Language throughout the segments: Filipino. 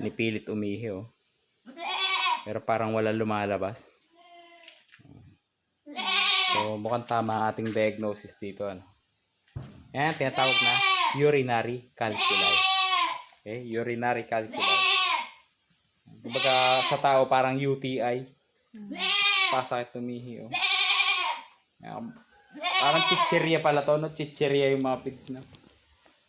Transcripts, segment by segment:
Nipilit umihi oh. Pero parang wala lumalabas. So mukhang tama ang ating diagnosis dito. Ano? Yan, tinatawag na urinary calculi. Okay, urinary calculi. Kumbaga sa tao parang UTI. Pasakit umihi oh. Yan, parang chichirya pala to, no? Chichirya yung mga pids na.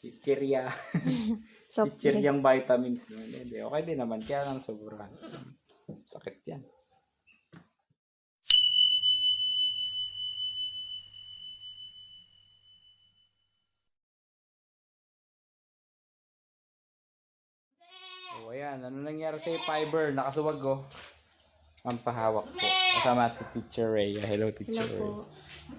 Chichirya. Soft Chichiryang vitamins. No? Hindi, okay din naman. Kaya lang sobrahan. Sakit yan. Oh, ayan. Ano nangyari sa fiber? Nakasuwag ko. Ang pahawak po. Kasama si Teacher Ray. Hello, Teacher Hello Ray. po.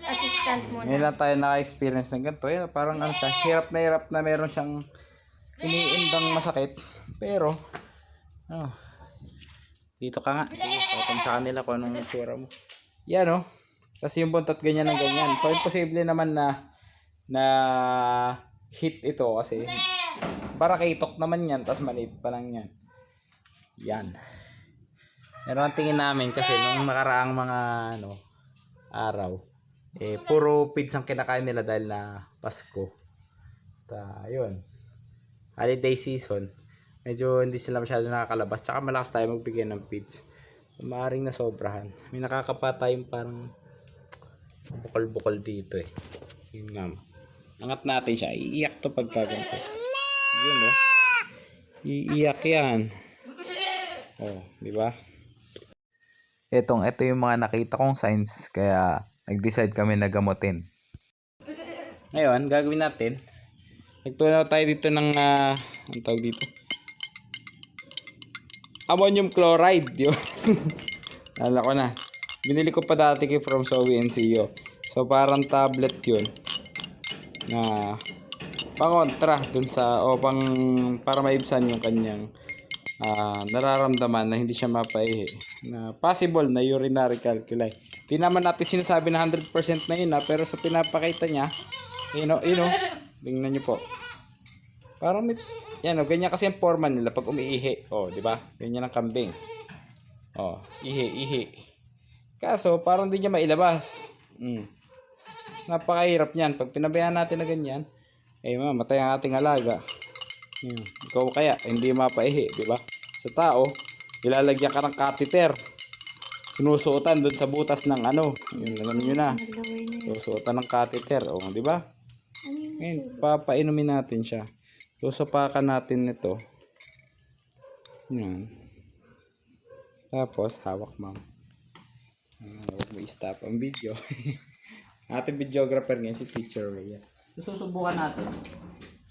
Assistant mo Ngayon na. lang tayo naka-experience ng ganito. Yan, parang ano siya, hirap na hirap na meron siyang iniindang masakit. Pero, oh, dito ka nga. Open sa kanila kung anong itsura mo. Yan oh. Kasi yung buntot ganyan ng ganyan. So, imposible naman na na hit ito kasi para kitok naman yan, tapos maliit pa lang yan. Yan. Pero ang tingin namin kasi nung nakaraang mga ano, araw, eh, puro pids ang kinakain nila dahil na Pasko. Ta, yun. Holiday season. Medyo hindi sila masyado nakakalabas. Tsaka malakas tayo magbigay ng pids. Maaring na sobrahan. May nakakapa tayong parang bukol-bukol dito eh. Yun nga. Angat natin siya. Iiyak to pagka ganito. Yun oh. Iiyak yan. Oh, di ba? Etong, ito yung mga nakita kong signs kaya nag-decide kami na gamutin. Ngayon, gagawin natin. Nagtunaw tayo dito ng, ah, ang tawag dito? Ammonium chloride, yun. Nala ko na. Binili ko pa dati kay from and CEO. So, parang tablet yun. Na, pangontra dun sa, o pang, para maibsan yung kanyang ah, nararamdaman na hindi siya mapaihi. Na possible na urinary calculi. Di naman natin sinasabi na 100% na yun ha, pero sa pinapakita niya, you know, you know, tingnan niyo po. Parang may, yan o, ganyan kasi ang forma nila pag umiihi. O, di ba? Ganyan ang kambing. O, ihi, ihi. Kaso, parang di niya mailabas. Mm. Napakahirap niyan. Pag pinabayaan natin na ganyan, eh, mamatay ang ating alaga. Hmm. Ikaw kaya, hindi mapaihi, di ba? Sa tao, ilalagyan ka ng catheter. Sinusuotan doon sa butas ng ano. Yun, alam nyo na. Susuotan ng catheter. O, di ba? Ano? Ngayon, papainumin natin siya. Susupakan natin ito. Yan. Tapos, hawak ma'am. Ah, Huwag mo i-stop ang video. Ating videographer ngayon si Teacher Rhea. So, susubukan natin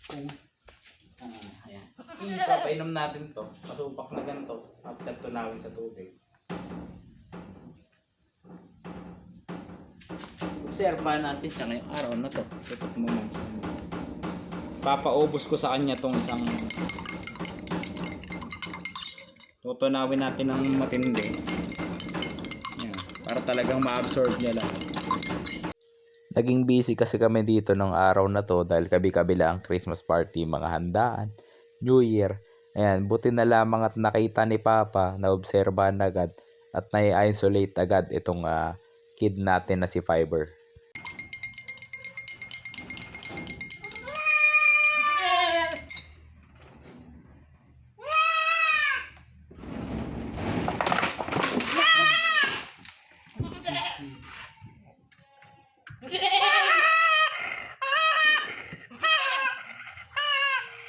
kung ah, ayan. Ipapainom natin to. Masupak na ganito. After tunawin sa tubig. Obserbahan natin siya ngayong araw na to. Tutok mo ma'am. Papaubos ko sa kanya tong isang tutunawin natin ng matindi. Yan. Para talagang ma-absorb niya lang. Naging busy kasi kami dito ng araw na to dahil kabi-kabila ang Christmas party, mga handaan, New Year. Ayan, buti na lamang at nakita ni Papa na obserbahan agad at na-isolate agad itong ah, kid natin na si Fiber.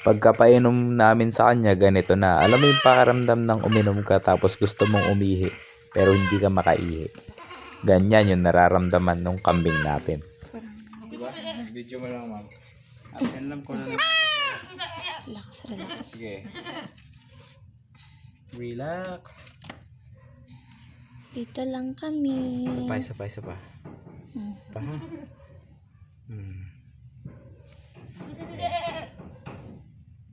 Pagkapainom namin sa kanya, ganito na. Alam mo yung pakaramdam ng uminom ka tapos gusto mong umihi pero hindi ka makaihi. Ganyan yung nararamdaman ng kambing natin. Diba? Video mo lang, ma'am. At alam ko na relax, relax. Sige. Relax. Dito lang kami. Pa, isa pa. Hmm. Pa, ha? Hmm.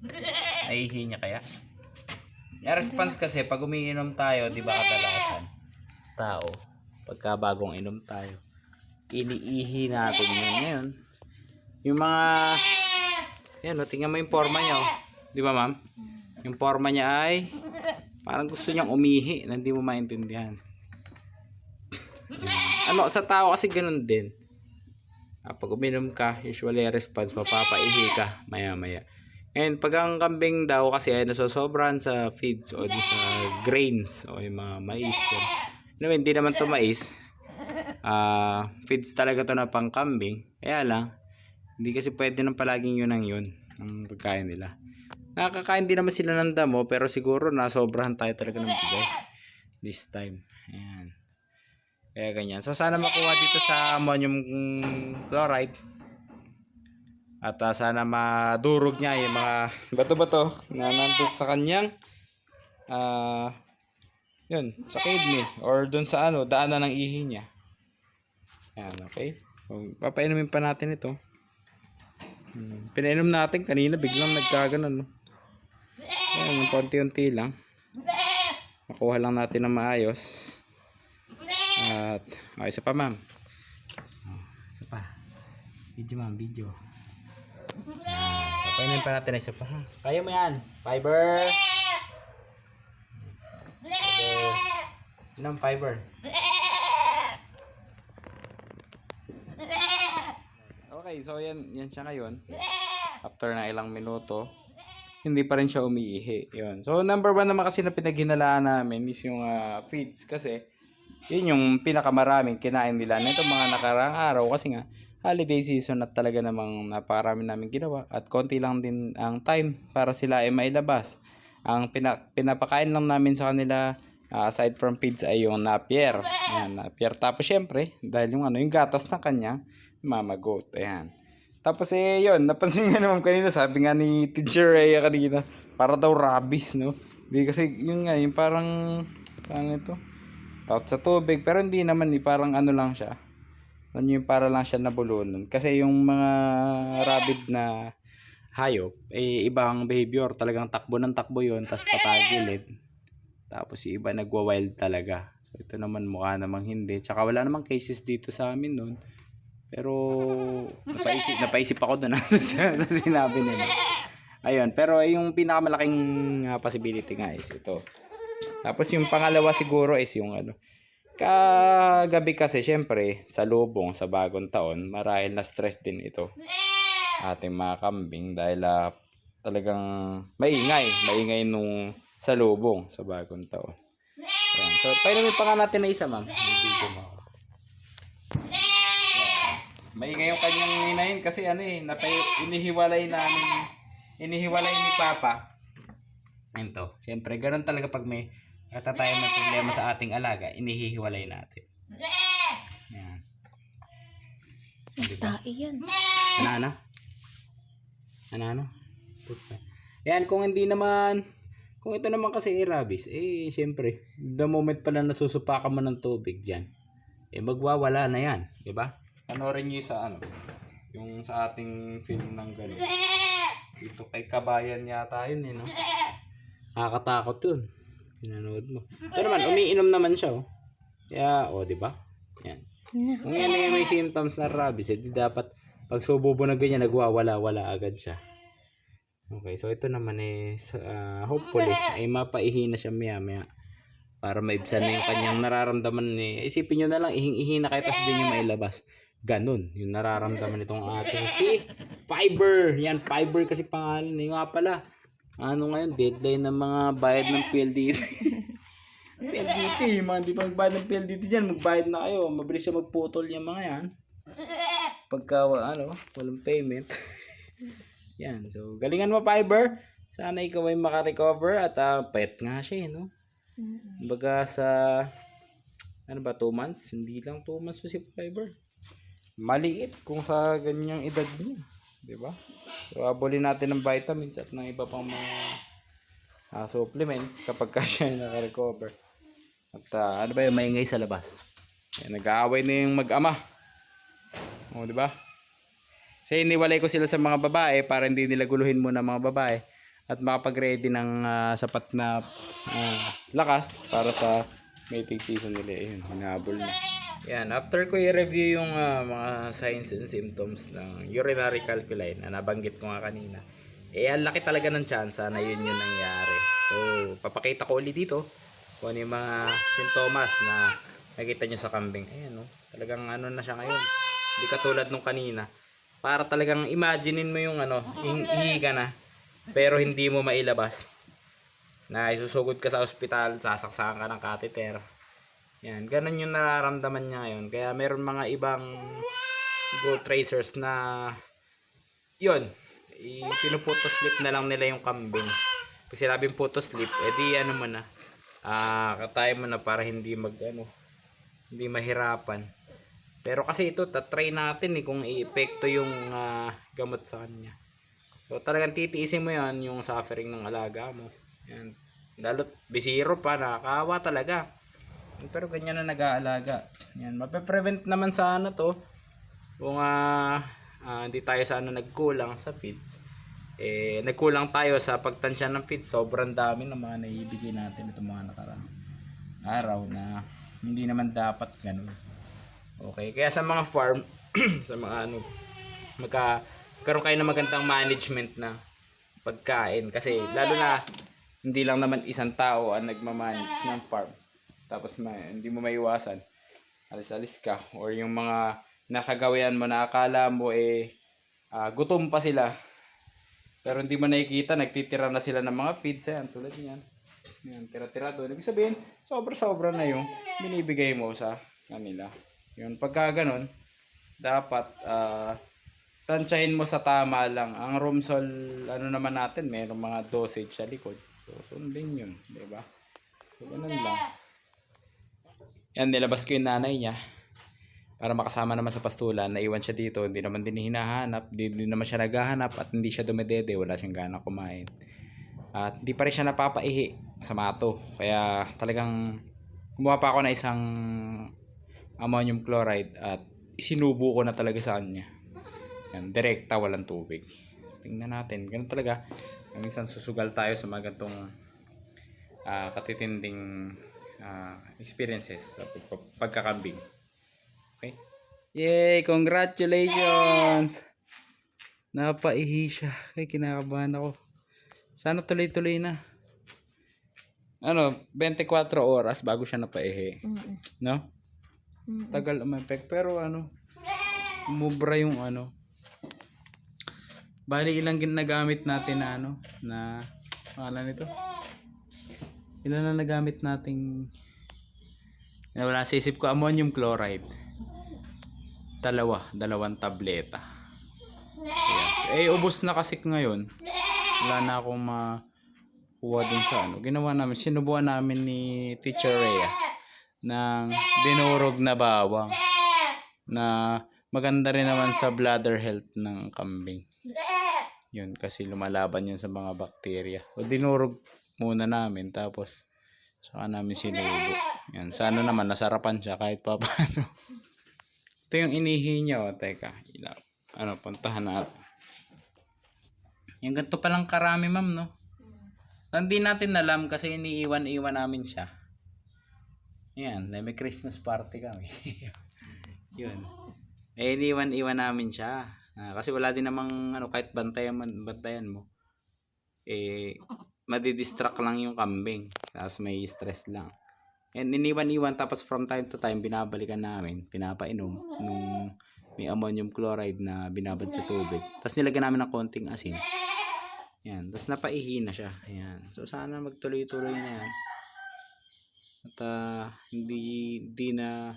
Naihi niya kaya? Yung response kasi, pag umiinom tayo, di ba kadalasan, sa tao, pagka bagong inom tayo, iniihi natin yun. Ngayon, yung mga, yan, o, tingnan mo yung forma niya, o. Di ba, ma'am? Yung forma niya ay parang gusto niyang umihi na hindi mo maintindihan. Ano, sa tao kasi ganun din. Ah, pag uminom ka, usually response, mapapaihi ka maya-maya. And pag ang kambing daw kasi ay nasosobran sa feeds o di sa grains o yung mga mais. Yun. No, hindi naman to mais. Ah, feeds talaga to na pang kambing. Kaya lang, hindi kasi pwede nang palaging yun ang yun ang pagkain nila. Nakakain din naman sila ng damo pero siguro nasobrahan tayo talaga ng bigay this time. Ayan. Kaya ganyan. So sana makuha dito sa ammonium chloride. At ah, sana madurog niya yung mga bato-bato na nandun sa kanyang ah yun, sa kidney or dun sa ano, daanan ng ihi niya. Yan, okay? So, papainumin pa natin ito. Hmm. Pinainom natin kanina, biglang nagkaganon. No? Yan, yung konti-unti lang. Makuha lang natin ng maayos. At, okay, isa pa ma'am. Oh, isa pa. Video ma'am, video. Papainumin pa natin isa pa. Kaya mo yan. Fiber. Fiber. Ilang fiber? Okay, so yan, yan siya ngayon. After na ilang minuto, hindi pa rin siya umiihi. Yun. So, number one naman kasi na pinaghinalaan namin is yung ah, feeds kasi yun yung pinakamaraming kinain nila na itong mga nakaraang araw kasi nga holiday season at talaga namang naparami namin ginawa at konti lang din ang time para sila ay mailabas. Ang pina, pinapakain lang namin sa kanila ah, aside from feeds ay yung napier. Ayan, napier. Tapos syempre, dahil yung ano, yung gatas ng kanya, mama goat. Ayan. Tapos eh, yun, napansin nga naman kanina, sabi nga ni Teacher Rhea kanina, para daw rabies, no? Di kasi, yun nga, yung parang, parang ito, out sa tubig, pero hindi naman, eh, parang ano lang siya. Ano yung para lang siya nabulunan. Kasi yung mga rabid na hayop, eh, ibang behavior, talagang takbo ng takbo yun, tapos patagilid. Tapos yung iba nagwa-wild talaga. So ito naman mukha namang hindi. Tsaka wala namang cases dito sa amin noon. Pero napaisip, napaisip ako doon sa, sa sinabi nila. Ayun, pero yung pinakamalaking ah, possibility nga is ito. Tapos yung pangalawa siguro is yung ano. Kagabi kasi syempre sa lubong sa bagong taon, marahil na stress din ito. Ating mga kambing dahil ah, talagang maingay, maingay nung sa lubong sa bagong taon. Ayan. So, painumin pa nga natin na isa, ma'am. Yung video mo. Maingay yung kanyang ninayin kasi ano eh, napay, inihiwalay namin, inihiwalay ni Papa. Ito, siyempre, ganun talaga pag may katatayo ng problema sa ating alaga, inihihiwalay natin. Yan. Nagtae yan. Ano, ano? Ano, ano? Puta. Yan, kung hindi naman, kung ito naman kasi rabies, eh, siyempre, the moment pala nasusupakan mo ng tubig dyan, eh, magwawala na yan, di ba? Panorin nyo sa ano, yung sa ating film ng gano'n. Dito kay Kabayan yata yun, eh, no? Nakakatakot yun. Pinanood mo. Pero naman, umiinom naman siya, oh. Kaya, oh, di ba? Yan. Kung yan ay may symptoms na rabies, edi dapat pag sububo na ganyan, nagwawala-wala agad siya. Okay, so ito naman is uh, hopefully ay mapaihi na siya maya-maya para maibsan na yung kanyang nararamdaman ni isipin nyo na lang ihing-ihi na kayo tapos din yung mailabas ganun yung nararamdaman nitong ating si Fiber yan Fiber kasi pangalan yung nga pala ano ngayon deadline ng mga bayad ng PLDT PLDT mga di pa magbayad ng PLDT dyan? Magbayad na kayo. Mabilis siya magputol yung mga yan. Pagka ano walang payment. Yan so galingan mo Fiber. Sana ikaw ay makarecover at uh, pet nga siya eh, no? Baga sa ano ba 2 months? Hindi lang 2 months si Fiber. Maliit kung sa ganyang edad niya, 'di ba? So abulin natin ng vitamins at ng iba pang mga ah, supplements kapag ka siya naka-recover. At ah, ano ba yung maingay sa labas? Yan, nag-aaway na yung mag-ama. O, di ba? Kasi iniwalay ko sila sa mga babae para hindi nila guluhin muna mga babae at makapag-ready ng ah, sapat na ah, lakas para sa mating season nila. Ayun, hinabol na. Yan, after ko i-review yung ah, mga signs and symptoms ng urinary calculi na nabanggit ko nga kanina, eh, ang laki talaga ng chance na yun yung nangyari. So, papakita ko ulit dito kung ano yung mga sintomas na nakikita nyo sa kambing. Ayan, no? Talagang ano na siya ngayon. Hindi katulad nung kanina. Para talagang imaginein mo yung ano, hihi ka na, pero hindi mo mailabas. Na isusugod ka sa ospital, sasaksakan ka ng catheter. Yan, ganun yung nararamdaman niya ngayon. Kaya meron mga ibang gold tracers na yun, i- pinuputoslip na lang nila yung kambing. Pag sinabing putoslip, edi ano mo na, ah, katay mo na para hindi mag, ano, hindi mahirapan. Pero kasi ito, tatry natin eh kung i-epekto yung ah, gamot sa kanya. So talagang titiisin mo yan yung suffering ng alaga mo. Yan. Lalo't bisiro pa, nakakawa talaga. Pero ganyan na nag-aalaga. Yan, mape-prevent naman sa ano to. Kung ah, ah, hindi tayo sa ano nagkulang sa feeds. Eh, nagkulang tayo sa pagtansya ng feeds. Sobrang dami ng mga naibigay natin itong mga nakarang araw na hindi naman dapat ganun. Okay, kaya sa mga farm, sa mga ano, magka, karoon kayo ng magandang management na pagkain. Kasi lalo na, hindi lang naman isang tao ang nagmamanage ng farm. Tapos ma, hindi mo maiwasan. Alis-alis ka. Or yung mga nakagawian mo na akala mo eh, ah, gutom pa sila. Pero hindi mo nakikita, nagtitira na sila ng mga feeds. Ayan, tulad niyan. Yan, tira-tira doon. Ibig sabihin, sobra-sobra na yung binibigay mo sa kanila. Yun, pagka ganun, dapat ah tansyahin mo sa tama lang. Ang Romsol, ano naman natin, mayroong mga dosage sa likod. So, sundin yun, di ba? So, ganun lang. Yan, nilabas ko yung nanay niya para makasama naman sa pastulan. Naiwan siya dito, hindi naman din hinahanap, hindi naman siya naghahanap at hindi siya dumedede, wala siyang gana kumain. At hindi pa rin siya napapaihi sa mato. Kaya talagang kumuha pa ako na isang ammonium chloride at isinubo ko na talaga sa kanya. Yan, direkta, walang tubig. Tingnan natin. Ganun talaga. Minsan susugal tayo sa mga gantong ah, katitinding experiences sa pag- pagkakambing. Okay? Yay! Congratulations! Napaihi siya. Kaya kinakabahan ako. Sana tuloy-tuloy na. Ano, 24 oras bago siya napaihi. Mm-mm. No? Mm-mm. Tagal umepek. Pero ano, mubra yung ano. Bali ilang ginagamit natin na ano, na pangalan nito. Ilan na nagamit nating na wala sa isip ko ammonium chloride. Dalawa, dalawang tableta. Ayan. So, eh, ubos na kasi ngayon. Wala na akong makuha dun sa ano. Ginawa namin, sinubuan namin ni Teacher Rhea ng dinurog na bawang na maganda rin naman sa bladder health ng kambing. Yun, kasi lumalaban yun sa mga bakterya. O dinurog muna namin tapos saka namin sinubo. Yan, sana naman nasarapan siya kahit pa paano. Ito yung inihi niya, o. Teka, ilaw. Ano, puntahan natin. Yung ganito palang karami, ma'am, no? Hindi natin alam kasi iniiwan-iwan namin siya. Yan, may Christmas party kami. Yun. Eh, iniwan-iwan namin siya. Ah, kasi wala din namang, ano, kahit bantayan, man, bantayan mo. Eh, madidistract lang yung kambing. Tapos may stress lang. And iniwan-iwan tapos from time to time binabalikan namin, pinapainom nung may ammonium chloride na binabad sa tubig. Tapos nilagyan namin ng konting asin. Yan, tapos napaihi na siya. Ayan. So sana magtuloy-tuloy na yan. At ah, hindi, hindi na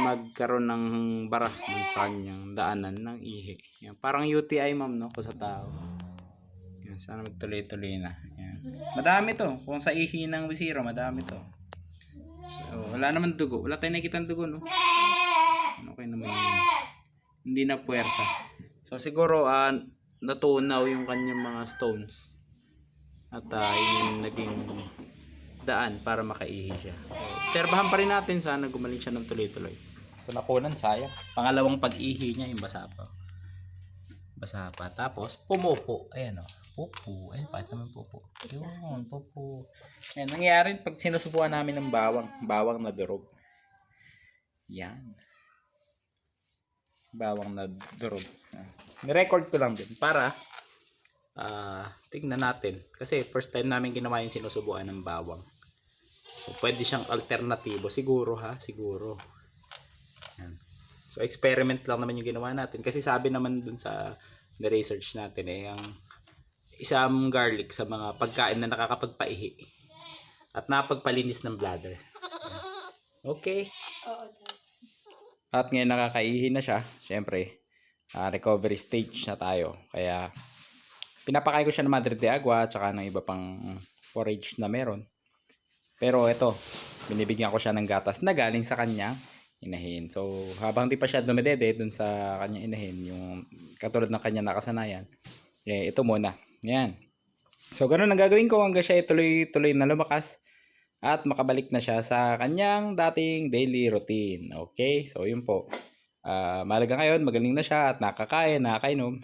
magkaroon ng bara dun sa kanyang daanan ng ihi. Yan. Parang UTI ma'am no, ko sa tao. Yan, sana magtuloy-tuloy na. Yan. Madami to. Kung sa ihi ng bisiro, madami to. So, wala naman dugo. Wala tayong nakikita dugo, no? Okay naman yun. Hindi na puwersa. So, siguro, ah, natunaw yung kanyang mga stones. At yun yung naging daan para makaihi siya. So, obserbahan pa rin natin sana gumaling siya ng tuloy-tuloy. So, nakunan, sayang. Pangalawang pag-ihi niya, yung basa pa. Basa pa. Tapos, pumupo. Ayan o. Pupo. Ayun, bakit naman pupo? Yun, pupo. Ayan, nangyari pag sinusubuan namin ng bawang. Bawang na durog. Yan. Bawang na durog. Ni-record ko lang din para ah tingnan natin. Kasi first time namin ginawa yung sinusubuan ng bawang. So, pwede siyang alternatibo. Siguro ha, siguro. Yan. So, experiment lang naman yung ginawa natin. Kasi sabi naman dun sa research natin eh, ang isang garlic sa mga pagkain na nakakapagpaihi at napagpalinis ng bladder. Okay. At ngayon nakakaihi na siya, syempre, ah, recovery stage na tayo. Kaya, pinapakain ko siya ng Madre de Agua at saka ng iba pang forage na meron. Pero ito, binibigyan ko siya ng gatas na galing sa kanyang inahin. So, habang di pa siya dumedede dun sa kanyang inahin, yung katulad ng kanyang nakasanayan, eh, ito muna. Yan. So, ganun ang gagawin ko hanggang siya tuloy-tuloy na lumakas at makabalik na siya sa kanyang dating daily routine. Okay? So, yun po. Ah, mahalaga ngayon, magaling na siya at nakakain, nakakainom.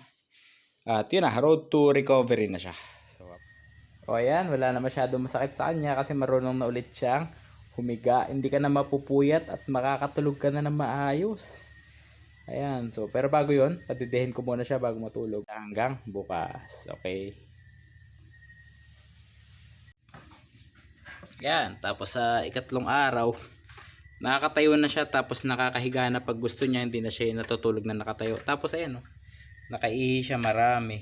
At yun na, road to recovery na siya. So, o ayan, wala na masyadong masakit sa kanya kasi marunong na ulit siyang humiga. Hindi ka na mapupuyat at makakatulog ka na ng maayos. Ayan, so pero bago yon padidihin ko muna siya bago matulog hanggang bukas. Okay? Yan, tapos sa ikatlong araw, nakakatayo na siya tapos nakakahiga na pag gusto niya, hindi na siya natutulog na nakatayo. Tapos ayan oh, nakaihi siya marami.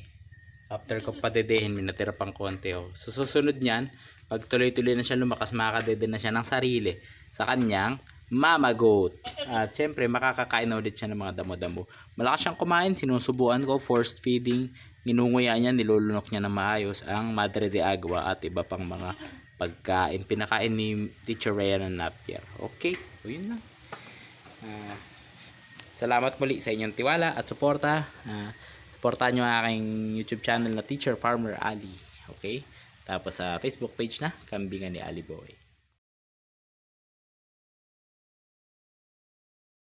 After ko padedehin, may natira pang konti oh. So susunod niyan, pag tuloy-tuloy na siya lumakas, makakadede na siya ng sarili sa kanyang mama goat. At syempre, makakakain na ulit siya ng mga damo-damo. Malakas siyang kumain, sinusubuan ko, forced feeding, ninunguya niya, nilulunok niya na maayos ang madre de agua at iba pang mga pagkain. Pinakain ni Teacher Rhea ng Napier. Okay, so yun lang. Ah, salamat muli sa inyong tiwala at suporta. Uh, suportahan nyo ang aking YouTube channel na Teacher Farmer Ali. Okay? Tapos sa Facebook page na, Kambingan ni Ali Boy.